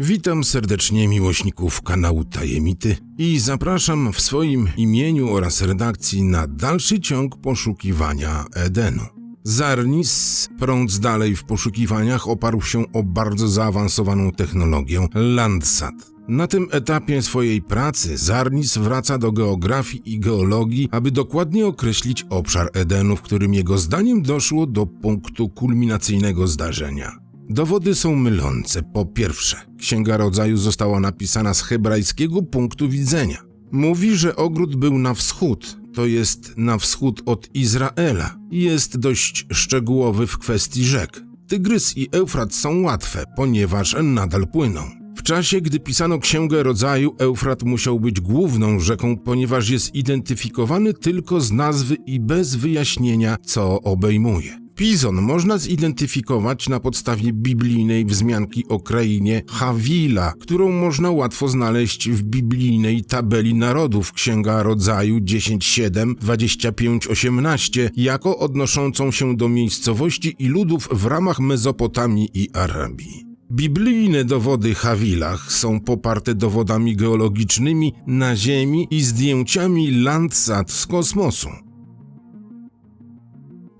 Witam serdecznie miłośników kanału Tajemity i zapraszam w swoim imieniu oraz redakcji na dalszy ciąg poszukiwania Edenu. Zarnis, prąc dalej w poszukiwaniach, oparł się o bardzo zaawansowaną technologię Landsat. Na tym etapie swojej pracy Zarnis wraca do geografii i geologii, aby dokładnie określić obszar Edenu, w którym jego zdaniem doszło do punktu kulminacyjnego zdarzenia. Dowody są mylące. Po pierwsze, Księga Rodzaju została napisana z hebrajskiego punktu widzenia. Mówi, że ogród był na wschód, to jest na wschód od Izraela i jest dość szczegółowy w kwestii rzek. Tygrys i Eufrat są łatwe, ponieważ nadal płyną. W czasie, gdy pisano Księgę Rodzaju, Eufrat musiał być główną rzeką, ponieważ jest identyfikowany tylko z nazwy i bez wyjaśnienia, co obejmuje. Pizon można zidentyfikować na podstawie biblijnej wzmianki o krainie Hawila, którą można łatwo znaleźć w biblijnej tabeli narodów Księga Rodzaju 10.7, 25.18 jako odnoszącą się do miejscowości i ludów w ramach Mezopotamii i Arabii. Biblijne dowody Hawilach są poparte dowodami geologicznymi na Ziemi i zdjęciami Landsat z kosmosu.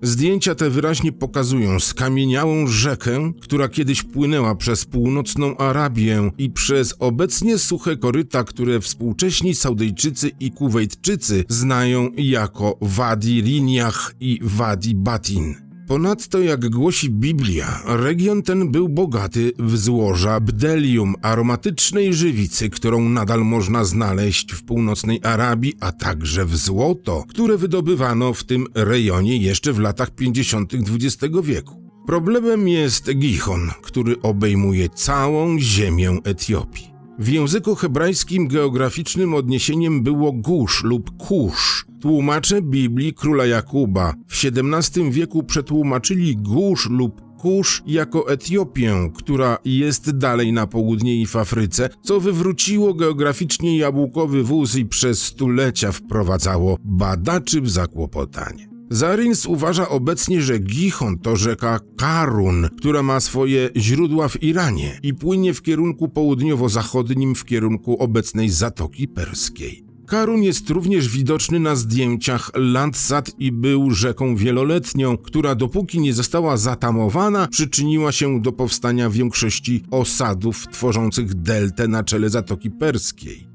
Zdjęcia te wyraźnie pokazują skamieniałą rzekę, która kiedyś płynęła przez północną Arabię i przez obecnie suche koryta, które współcześni Saudyjczycy i Kuwejtczycy znają jako Wadi Riniach i Wadi Batin. Ponadto, jak głosi Biblia, region ten był bogaty w złoża bdelium, aromatycznej żywicy, którą nadal można znaleźć w północnej Arabii, a także w złoto, które wydobywano w tym rejonie jeszcze w latach 50. XX wieku. Problemem jest Gichon, który obejmuje całą ziemię Etiopii. W języku hebrajskim geograficznym odniesieniem było Gusz lub Kusz. Tłumacze Biblii króla Jakuba w XVII wieku przetłumaczyli Gusz lub Kusz jako Etiopię, która jest dalej na południe i w Afryce, co wywróciło geograficznie jabłkowy wóz i przez stulecia wprowadzało badaczy w zakłopotanie. Zarins uważa obecnie, że Gihon to rzeka Karun, która ma swoje źródła w Iranie i płynie w kierunku południowo-zachodnim w kierunku obecnej Zatoki Perskiej. Karun jest również widoczny na zdjęciach Landsat i był rzeką wieloletnią, która dopóki nie została zatamowana, przyczyniła się do powstania większości osadów tworzących deltę na czele Zatoki Perskiej.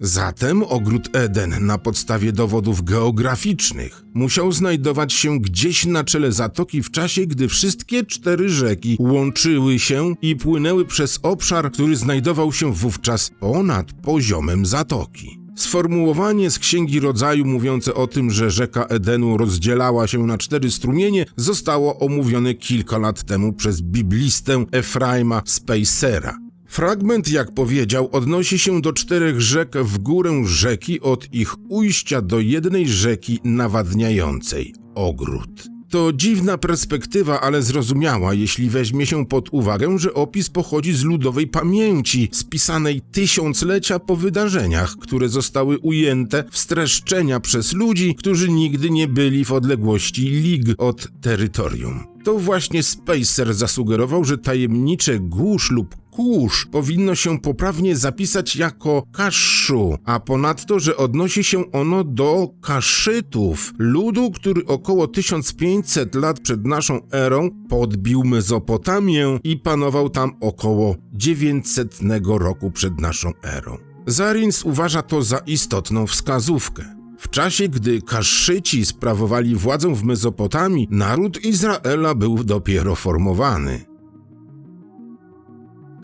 Zatem ogród Eden na podstawie dowodów geograficznych musiał znajdować się gdzieś na czele zatoki w czasie, gdy wszystkie cztery rzeki łączyły się i płynęły przez obszar, który znajdował się wówczas ponad poziomem zatoki. Sformułowanie z Księgi Rodzaju mówiące o tym, że rzeka Edenu rozdzielała się na cztery strumienie, zostało omówione kilka lat temu przez biblistę Efraima Spacera. Fragment, jak powiedział, odnosi się do czterech rzek w górę rzeki od ich ujścia do jednej rzeki nawadniającej ogród. To dziwna perspektywa, ale zrozumiała, jeśli weźmie się pod uwagę, że opis pochodzi z ludowej pamięci, spisanej tysiąclecia po wydarzeniach, które zostały ujęte w streszczenia przez ludzi, którzy nigdy nie byli w odległości lig od terytorium. To właśnie Spacer zasugerował, że tajemnicze głusz lub kurz powinno się poprawnie zapisać jako kaszu, a ponadto, że odnosi się ono do kaszytów, ludu, który około 1500 lat przed naszą erą podbił Mezopotamię i panował tam około 900 roku przed naszą erą. Zarins uważa to za istotną wskazówkę. W czasie, gdy Kaszyci sprawowali władzę w Mezopotamii, naród Izraela był dopiero formowany.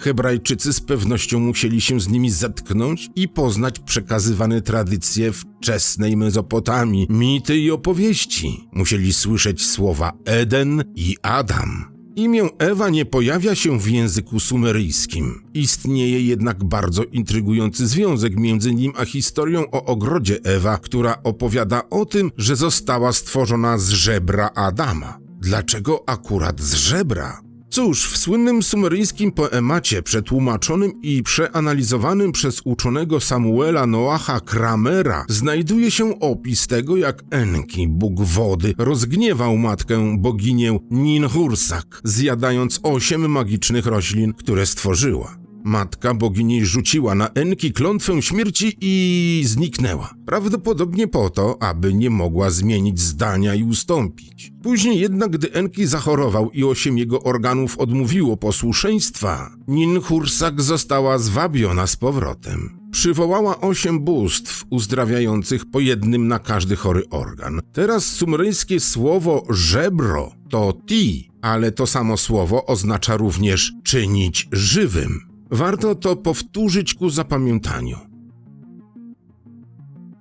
Hebrajczycy z pewnością musieli się z nimi zetknąć i poznać przekazywane tradycje wczesnej Mezopotamii, mity i opowieści. Musieli słyszeć słowa Eden i Adam. Imię Ewa nie pojawia się w języku sumeryjskim. Istnieje jednak bardzo intrygujący związek między nim a historią o ogrodzie Ewa, która opowiada o tym, że została stworzona z żebra Adama. Dlaczego akurat z żebra? Cóż, w słynnym sumeryjskim poemacie przetłumaczonym i przeanalizowanym przez uczonego Samuela Noacha Kramera znajduje się opis tego, jak Enki, bóg wody, rozgniewał matkę boginię Ninhursak, zjadając osiem magicznych roślin, które stworzyła. Matka bogini rzuciła na Enki klątwę śmierci i zniknęła. Prawdopodobnie po to, aby nie mogła zmienić zdania i ustąpić. Później jednak, gdy Enki zachorował i osiem jego organów odmówiło posłuszeństwa, Ninhursak została zwabiona z powrotem. Przywołała osiem bóstw uzdrawiających po jednym na każdy chory organ. Teraz sumeryjskie słowo żebro to ti, ale to samo słowo oznacza również czynić żywym. Warto to powtórzyć ku zapamiętaniu.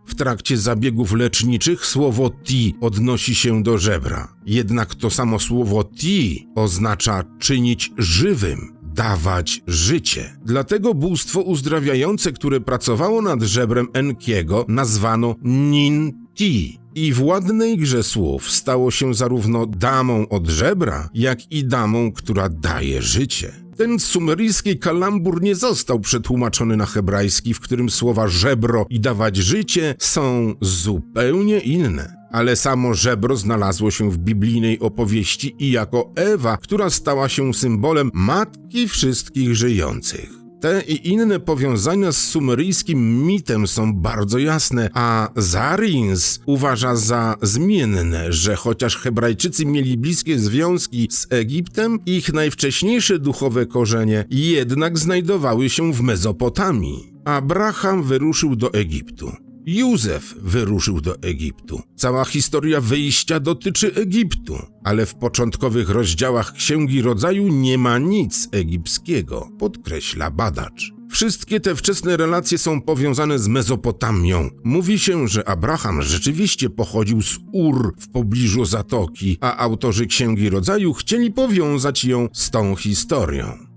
W trakcie zabiegów leczniczych słowo ti odnosi się do żebra. Jednak to samo słowo ti oznacza czynić żywym, dawać życie. Dlatego bóstwo uzdrawiające, które pracowało nad żebrem Enkiego, nazwano Nin Ti. I w ładnej grze słów stało się zarówno damą od żebra, jak i damą, która daje życie. Ten sumeryjski kalambur nie został przetłumaczony na hebrajski, w którym słowa żebro i dawać życie są zupełnie inne. Ale samo żebro znalazło się w biblijnej opowieści i jako Ewa, która stała się symbolem matki wszystkich żyjących. Te i inne powiązania z sumeryjskim mitem są bardzo jasne, a Zarins uważa za zmienne, że chociaż Hebrajczycy mieli bliskie związki z Egiptem, ich najwcześniejsze duchowe korzenie jednak znajdowały się w Mezopotamii. Abraham wyruszył do Egiptu. Józef wyruszył do Egiptu. Cała historia wyjścia dotyczy Egiptu, ale w początkowych rozdziałach Księgi Rodzaju nie ma nic egipskiego, podkreśla badacz. Wszystkie te wczesne relacje są powiązane z Mezopotamią. Mówi się, że Abraham rzeczywiście pochodził z Ur w pobliżu Zatoki, a autorzy Księgi Rodzaju chcieli powiązać ją z tą historią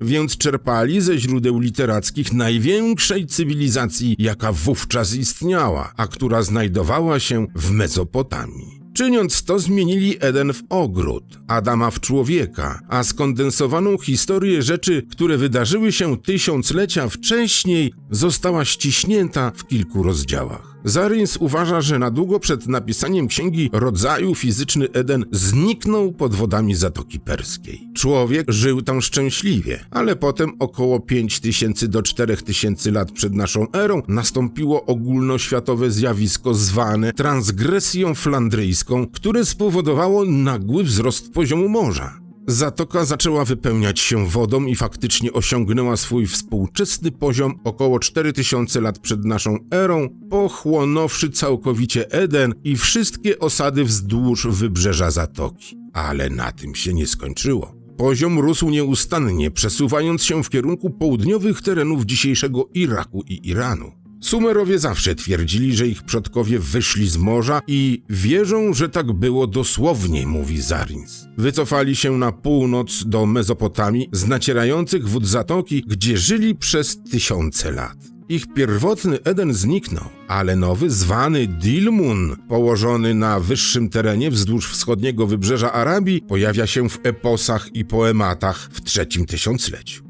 więc czerpali ze źródeł literackich największej cywilizacji, jaka wówczas istniała, a która znajdowała się w Mezopotamii. Czyniąc to, zmienili Eden w ogród, Adama w człowieka, a skondensowaną historię rzeczy, które wydarzyły się tysiąclecia wcześniej, została ściśnięta w kilku rozdziałach. Zarins uważa, że na długo przed napisaniem księgi rodzaju fizyczny Eden zniknął pod wodami Zatoki Perskiej. Człowiek żył tam szczęśliwie, ale potem około 5000 do 4000 lat przed naszą erą nastąpiło ogólnoświatowe zjawisko zwane transgresją flandryjską, które spowodowało nagły wzrost poziomu morza. Zatoka zaczęła wypełniać się wodą i faktycznie osiągnęła swój współczesny poziom około 4000 lat przed naszą erą, pochłonąwszy całkowicie Eden i wszystkie osady wzdłuż wybrzeża Zatoki. Ale na tym się nie skończyło. Poziom rósł nieustannie, przesuwając się w kierunku południowych terenów dzisiejszego Iraku i Iranu. Sumerowie zawsze twierdzili, że ich przodkowie wyszli z morza i wierzą, że tak było dosłownie, mówi Zarins. Wycofali się na północ do Mezopotamii z nacierających wód zatoki, gdzie żyli przez tysiące lat. Ich pierwotny Eden zniknął, ale nowy, zwany Dilmun, położony na wyższym terenie wzdłuż wschodniego wybrzeża Arabii, pojawia się w eposach i poematach w trzecim tysiącleciu.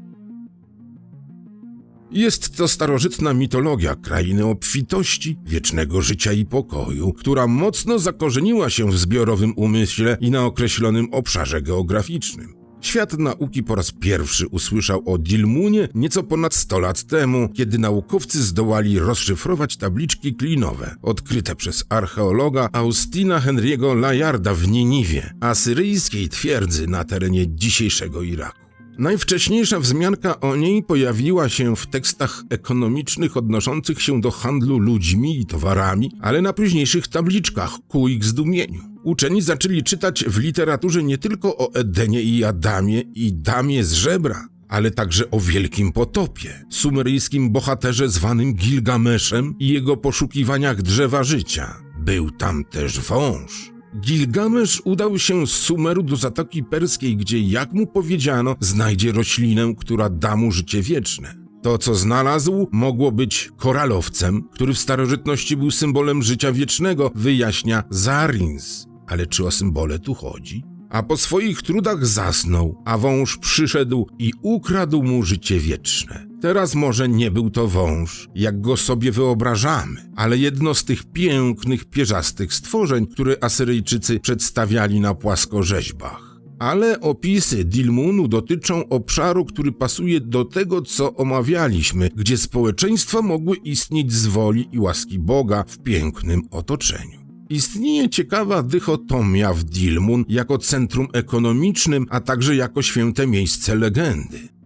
Jest to starożytna mitologia krainy obfitości, wiecznego życia i pokoju, która mocno zakorzeniła się w zbiorowym umyśle i na określonym obszarze geograficznym. Świat nauki po raz pierwszy usłyszał o Dilmunie nieco ponad 100 lat temu, kiedy naukowcy zdołali rozszyfrować tabliczki klinowe odkryte przez archeologa Austina Henry'ego Lajarda w Niniwie, asyryjskiej twierdzy na terenie dzisiejszego Iraku. Najwcześniejsza wzmianka o niej pojawiła się w tekstach ekonomicznych odnoszących się do handlu ludźmi i towarami, ale na późniejszych tabliczkach ku ich zdumieniu. Uczeni zaczęli czytać w literaturze nie tylko o Edenie i Adamie i Damie z żebra, ale także o wielkim potopie, sumeryjskim bohaterze zwanym Gilgameszem i jego poszukiwaniach drzewa życia. Był tam też wąż. Gilgamesz udał się z Sumeru do Zatoki Perskiej, gdzie, jak mu powiedziano, znajdzie roślinę, która da mu życie wieczne. To, co znalazł, mogło być koralowcem, który w starożytności był symbolem życia wiecznego, wyjaśnia Zarins. Ale czy o symbole tu chodzi? a po swoich trudach zasnął, a wąż przyszedł i ukradł mu życie wieczne. Teraz może nie był to wąż, jak go sobie wyobrażamy, ale jedno z tych pięknych, pierzastych stworzeń, które Asyryjczycy przedstawiali na płaskorzeźbach. Ale opisy Dilmunu dotyczą obszaru, który pasuje do tego, co omawialiśmy, gdzie społeczeństwa mogły istnieć z woli i łaski Boga w pięknym otoczeniu. Istnieje ciekawa dychotomia w Dilmun jako centrum ekonomicznym, a także jako święte miejsce legendy.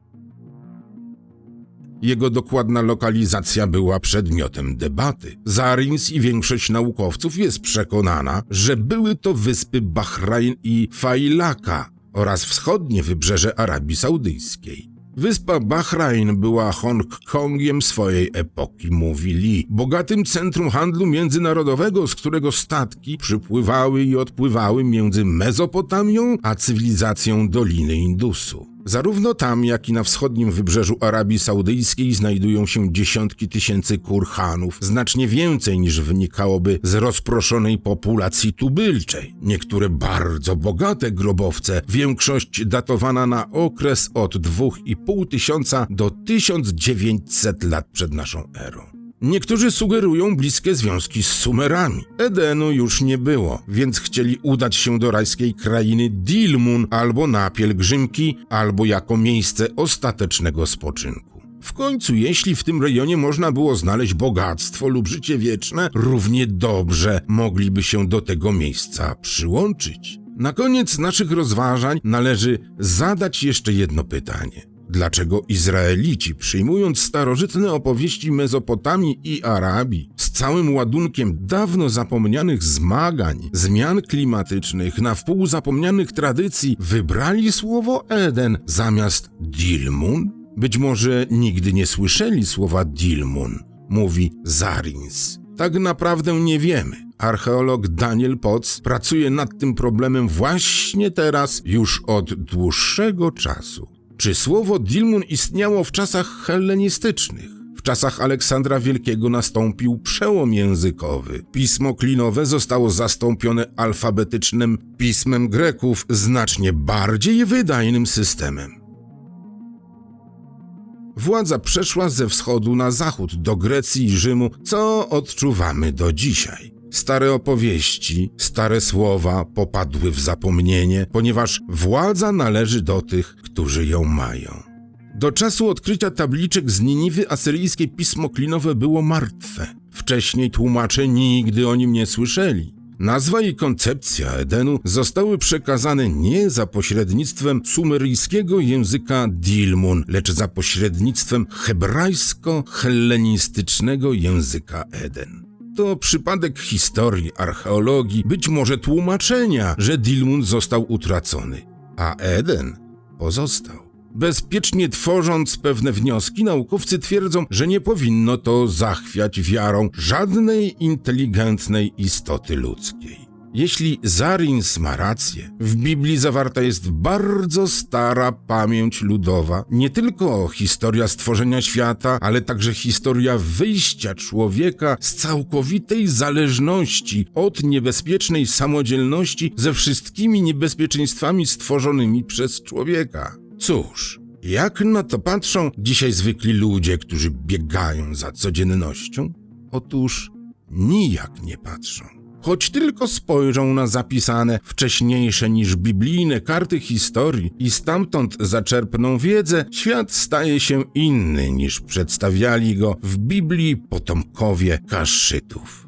Jego dokładna lokalizacja była przedmiotem debaty. Zarins i większość naukowców jest przekonana, że były to wyspy Bahrain i Failaka oraz wschodnie wybrzeże Arabii Saudyjskiej. Wyspa Bahrain była Hongkongiem swojej epoki, mówi Lee, bogatym centrum handlu międzynarodowego, z którego statki przypływały i odpływały między Mezopotamią a cywilizacją Doliny Indusu. Zarówno tam, jak i na wschodnim wybrzeżu Arabii Saudyjskiej znajdują się dziesiątki tysięcy kurhanów, znacznie więcej niż wynikałoby z rozproszonej populacji tubylczej. Niektóre bardzo bogate grobowce, większość datowana na okres od 2,5 tysiąca do 1900 lat przed naszą erą. Niektórzy sugerują bliskie związki z Sumerami. Edenu już nie było, więc chcieli udać się do rajskiej krainy Dilmun albo na pielgrzymki, albo jako miejsce ostatecznego spoczynku. W końcu, jeśli w tym rejonie można było znaleźć bogactwo lub życie wieczne, równie dobrze mogliby się do tego miejsca przyłączyć. Na koniec naszych rozważań należy zadać jeszcze jedno pytanie. Dlaczego Izraelici, przyjmując starożytne opowieści Mezopotamii i Arabii, z całym ładunkiem dawno zapomnianych zmagań, zmian klimatycznych, na wpół zapomnianych tradycji, wybrali słowo Eden zamiast Dilmun? Być może nigdy nie słyszeli słowa Dilmun, mówi Zarins. Tak naprawdę nie wiemy. Archeolog Daniel Potts pracuje nad tym problemem właśnie teraz, już od dłuższego czasu. Czy słowo Dilmun istniało w czasach hellenistycznych? W czasach Aleksandra Wielkiego nastąpił przełom językowy. Pismo klinowe zostało zastąpione alfabetycznym pismem Greków, znacznie bardziej wydajnym systemem. Władza przeszła ze wschodu na zachód do Grecji i Rzymu, co odczuwamy do dzisiaj. Stare opowieści, stare słowa popadły w zapomnienie, ponieważ władza należy do tych, którzy ją mają. Do czasu odkrycia tabliczek z Niniwy asyryjskie pismo klinowe było martwe. Wcześniej tłumacze nigdy o nim nie słyszeli. Nazwa i koncepcja Edenu zostały przekazane nie za pośrednictwem sumeryjskiego języka Dilmun, lecz za pośrednictwem hebrajsko-hellenistycznego języka Eden. To przypadek historii, archeologii, być może tłumaczenia, że Dilmun został utracony, a Eden pozostał. Bezpiecznie tworząc pewne wnioski, naukowcy twierdzą, że nie powinno to zachwiać wiarą żadnej inteligentnej istoty ludzkiej. Jeśli Zarins ma rację, w Biblii zawarta jest bardzo stara pamięć ludowa, nie tylko historia stworzenia świata, ale także historia wyjścia człowieka z całkowitej zależności od niebezpiecznej samodzielności ze wszystkimi niebezpieczeństwami stworzonymi przez człowieka. Cóż, jak na to patrzą dzisiaj zwykli ludzie, którzy biegają za codziennością? Otóż nijak nie patrzą. Choć tylko spojrzą na zapisane wcześniejsze niż biblijne karty historii i stamtąd zaczerpną wiedzę, świat staje się inny niż przedstawiali go w Biblii potomkowie Kaszytów.